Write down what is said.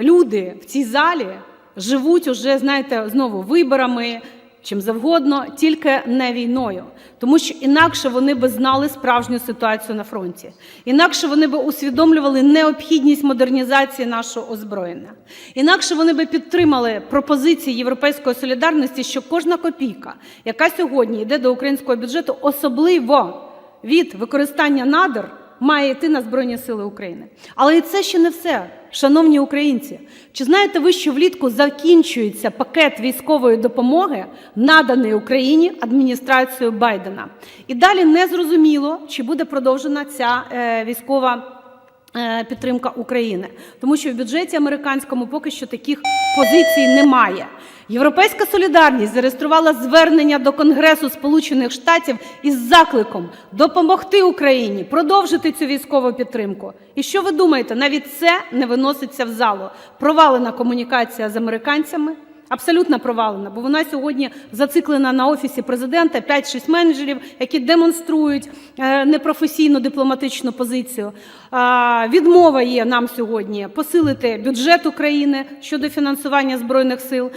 люди в цій залі живуть уже, знаєте, знову виборами, чим завгодно, тільки не війною. Тому що інакше вони би знали справжню ситуацію на фронті. Інакше вони би усвідомлювали необхідність модернізації нашого озброєння. Інакше вони би підтримали пропозиції Європейської солідарності, що кожна копійка, яка сьогодні йде до українського бюджету, особливо від використання надр, має йти на Збройні Сили України. Але і це ще не все, шановні українці. Чи знаєте ви, що влітку закінчується пакет військової допомоги, наданий Україні адміністрацією Байдена? І далі не зрозуміло, чи буде продовжена ця е, військова підтримка України, тому що в бюджеті американському поки що таких позицій немає. Європейська солідарність зареєструвала звернення до Конгресу Сполучених Штатів із закликом допомогти Україні продовжити цю військову підтримку. І що ви думаєте? Навіть це не виноситься в залу. Провалена комунікація з американцями. Абсолютно провалена, бо вона сьогодні зациклена на офісі президента 5-6 менеджерів, які демонструють е, непрофесійну дипломатичну позицію. Відмова є нам сьогодні посилити бюджет України щодо фінансування збройних сил.